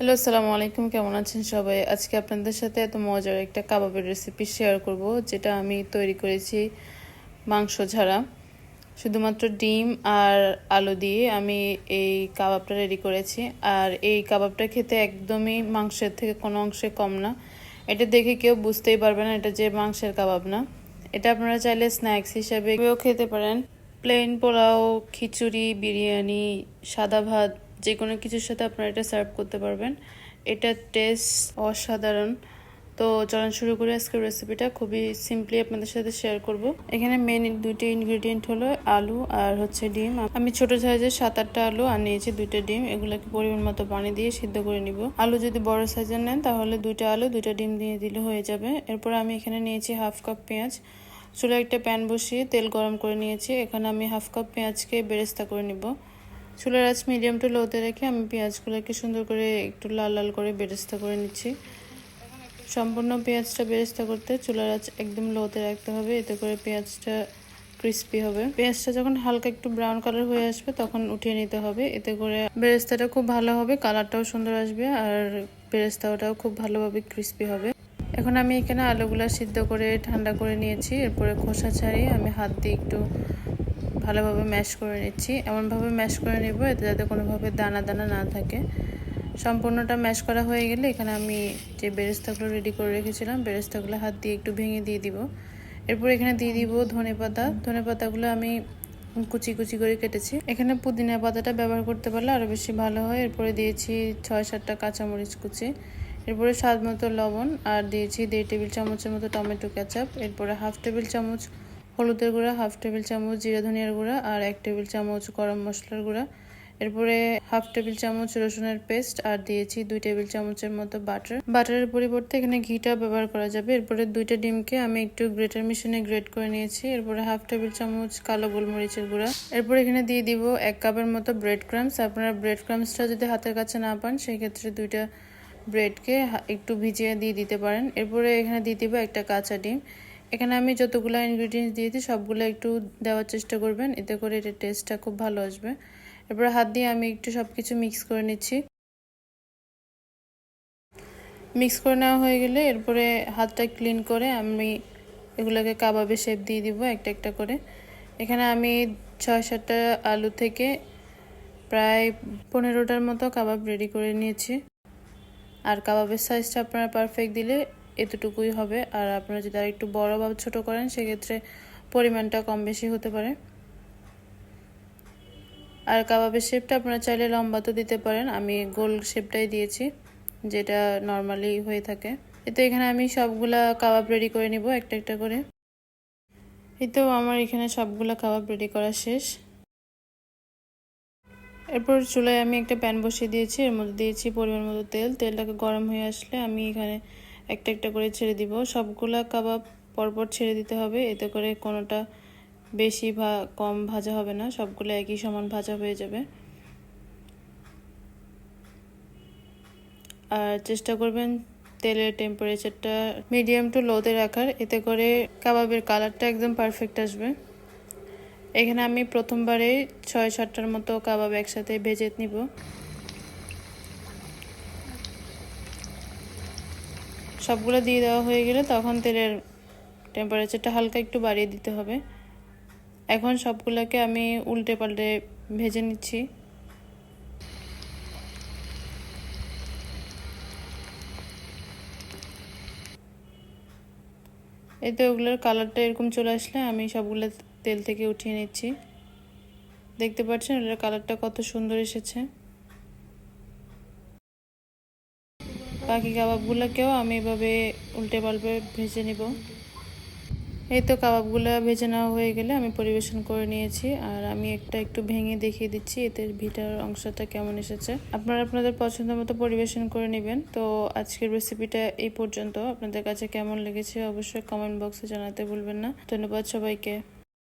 Hello, আসসালামু আলাইকুম। কেমন আছেন সবাই? আজকে আপনাদের সাথে এত মজার একটা কাবাবের রেসিপি শেয়ার করব, যেটা আমি তৈরি করেছি মাংস ছাড়া। শুধুমাত্র ডিম আর আলু দিয়ে আমি এই কাবাবটা রেডি করেছি। আর এই কাবাবটা খেতে একদমই মাংসের থেকে কোনো অংশে কম না। এটা দেখে কেউ বুঝতেই পারবে না, এটা যে মাংসের কাবাব না। এটা আপনারা চাইলে স্ন্যাক্স হিসাবে খেতে পারেন। প্লেন পোলাও, খিচুড়ি, বিরিয়ানি, সাদা ভাত যে কোনো কিছুর সাথে আপনারা এটা সার্ভ করতে পারবেন। এটা টেস্ট অসাধারণ। তো চলন শুরু করে আজকের রেসিপিটা খুবই সিম্পলি আপনাদের সাথে শেয়ার করব। এখানে মেন দুইটি ইনগ্রেডিয়েন্ট হলো আলু আর হচ্ছে ডিম। আমি ছোট সাইজের সাত আটটা আলু আর নিয়েছি দুইটা ডিম। এগুলোকে পরিমাণ মতো পানি দিয়ে সিদ্ধ করে নিব। আলু যদি বড় সাইজের নেন, তাহলে দুইটা আলু, দুইটা ডিম দিয়ে দিলে হয়ে যাবে। এরপর আমি এখানে নিয়েছি হাফ কাপ পেঁয়াজ। চুলে একটা প্যান বসিয়ে তেল গরম করে নিয়েছি। এখানে আমি হাফ কাপ পেঁয়াজকে বেরেস্তা করে নিব। চুলের আঁচ মিডিয়াম টু লোতে রেখে আমি পেঁয়াজগুলোকে সুন্দর করে একটু লাল লাল করে বেরেস্তা করে নিচ্ছি। সম্পূর্ণ পেঁয়াজটা বেরেস্তা করতে চুলার আঁচ একদম লোতে রাখতে হবে, এতে করে পেঁয়াজটা ক্রিস্পি হবে। পেঁয়াজটা যখন হালকা একটু ব্রাউন কালার হয়ে আসবে তখন উঠিয়ে নিতে হবে, এতে করে বেরেস্তাটা খুব ভালো হবে কালারটাও সুন্দর আসবে আর বেরেস্তাটাও খুব ভালোভাবে ক্রিস্পি হবে। এখন আমি এখানে আলুগুলো সিদ্ধ করে ঠান্ডা করে নিয়েছি, এরপরে খোসা ছাড়িয়ে আমি হাত দিয়ে একটু ভালোভাবে ম্যাশ করে নিচ্ছি। এমনভাবে ম্যাশ করে নেব, এতে যাতে কোনোভাবে দানা দানা না থাকে। সম্পূর্ণটা ম্যাশ করা হয়ে গেলে এখানে আমি যে বেরেস্তাগুলো রেডি করে রেখেছিলাম, বেরেস্তাগুলো হাত দিয়ে একটু ভেঙে দিয়ে দিব। এরপর এখানে দিয়ে দিব ধনে পাতা। ধনে পাতাগুলো আমি কুচি কুচি করে কেটেছি। এখানে পুদিনা পাতাটা ব্যবহার করতে পারলে আরও বেশি ভালো হয়। এরপরে দিয়েছি ছয় সাতটা কাঁচামরিচ কুচি। এরপরে স্বাদ মতো লবণ, আর দিয়েছি দেড় টেবিল চামচের মতো টমেটো কেচাপ। এরপরে হাফ টেবিল চামচ হলুদের গুঁড়া, হাফ টেবিল চামচ জিরা ধনিয়ার গুঁড়া আর এক টেবিল চামচ গরম মশলার গুঁড়া। এরপরে হাফ টেবিল চামচ রসুনের পেস্ট আর দিয়েছি দুই টেবিল চামচের মতো বাটার। বাটারের পরিবর্তে এখানে ঘিটা ব্যবহার করা যাবে। এরপরে দুইটা ডিমকে আমি একটু গ্রেটার মেশিনে গ্রেট করে নিয়েছি। এরপরে হাফ টেবিল চামচ কালো গোলমরিচের গুঁড়া। এরপর এখানে দিয়ে দিব এক কাপের মতো ব্রেড ক্রামস। আপনারা ব্রেড ক্রামসটা যদি হাতের কাছে না পান সেই ক্ষেত্রে দুইটা ব্রেডকে একটু ভিজিয়ে দিয়ে দিতে পারেন। এরপরে এখানে দিয়ে দিব একটা কাঁচা ডিম। এখানে আমি যতগুলো ইনগ্রিডিয়েন্টস দিয়েছি সবগুলো একটু দেওয়ার চেষ্টা করবেন। এতে করে এটার টেস্টটা খুব ভালো আসবে। এরপরে হাত দিয়ে আমি একটু সব কিছু মিক্স করে নিচ্ছি। মিক্স করে নেওয়া হয়ে গেলে এরপরে হাতটা ক্লিন করে আমি এগুলোকে কাবাবে শেপ দিয়ে দিব একটা একটা করে। এখানে আমি ছয় সাতটা আলু থেকে প্রায় পনেরোটার মতো কাবাব রেডি করে নিয়েছি। আর কাবাবের সাইজটা আপনারা পারফেক্ট দিলে এতটুকুই হবে। আর আপনারা যদি আর একটু বড় বা ছোট করেন, সেক্ষেত্রে পরিমাণটা কম বেশি হতে পারে। আর কাবাবের শেপটা আপনারা চাইলে লম্বা তো দিতে পারেন। আমি গোল শেপটাই দিয়েছি, যেটা নর্মালি হয়ে থাকে। এতে এখানে আমি সবগুলা কাবাব রেডি করে নিব, একটা একটা করে। তো আমার এখানে সবগুলা কাবাব রেডি করা শেষ। এরপর চুলায় আমি একটা প্যান বসিয়ে দিয়েছি। এর মধ্যে দিয়েছি পরিমাণ মতো তেল। তেলটাকে গরম হয়ে আসলে আমি এখানে একটা একটা করে ছেড়ে দিব। সবগুলা কাবাব পরপর ছেড়ে দিতে হবে। এতে করে কোনোটা বেশি ভা, কম ভাজা হবে না। সবগুলো একই সমান ভাজা হয়ে যাবে। আর চেষ্টা করবেন তেলের টেম্পারেচারটা মিডিয়াম টু লোতে রাখার। এতে করে কাবাবের কালারটা একদম পারফেক্ট আসবে। এখানে আমি প্রথমবারে ছয় সাতটার মতো কাবাব একসাথে ভেজে নিব। সবগুলো দিয়ে দেওয়া হয়ে গেলে তখন তেলের টেম্পারেচারটা হালকা একটু বাড়িয়ে দিতে হবে। এখন সবগুলোকে আমি উল্টে পাল্টে ভেজে নিচ্ছি। এতে ওগুলোর কালারটা এরকম চলে আসলে আমি সবগুলো তেল থেকে উঠিয়ে নিচ্ছি। দেখতে পাচ্ছেন ওটার কালারটা কত সুন্দর এসেছে। বাকি কাবাবগুলোকেও আমি এভাবে উল্টে পাল্টে ভেজে নিব। এই তো কাবাবগুলো ভেজে নেওয়া হয়ে গেলে আমি পরিবেশন করে নিয়েছি আর আমি একটা একটু ভেঙে দেখিয়ে দিচ্ছি, এতে ভিটার অংশটা কেমন এসেছে। আপনারা আপনাদের পছন্দ মতো পরিবেশন করে নেবেন। তো আজকের রেসিপিটা এই পর্যন্ত। আপনাদের কাছে কেমন লেগেছে অবশ্যই কমেন্ট বক্সে জানাতে ভুলবেন না। ধন্যবাদ সবাইকে।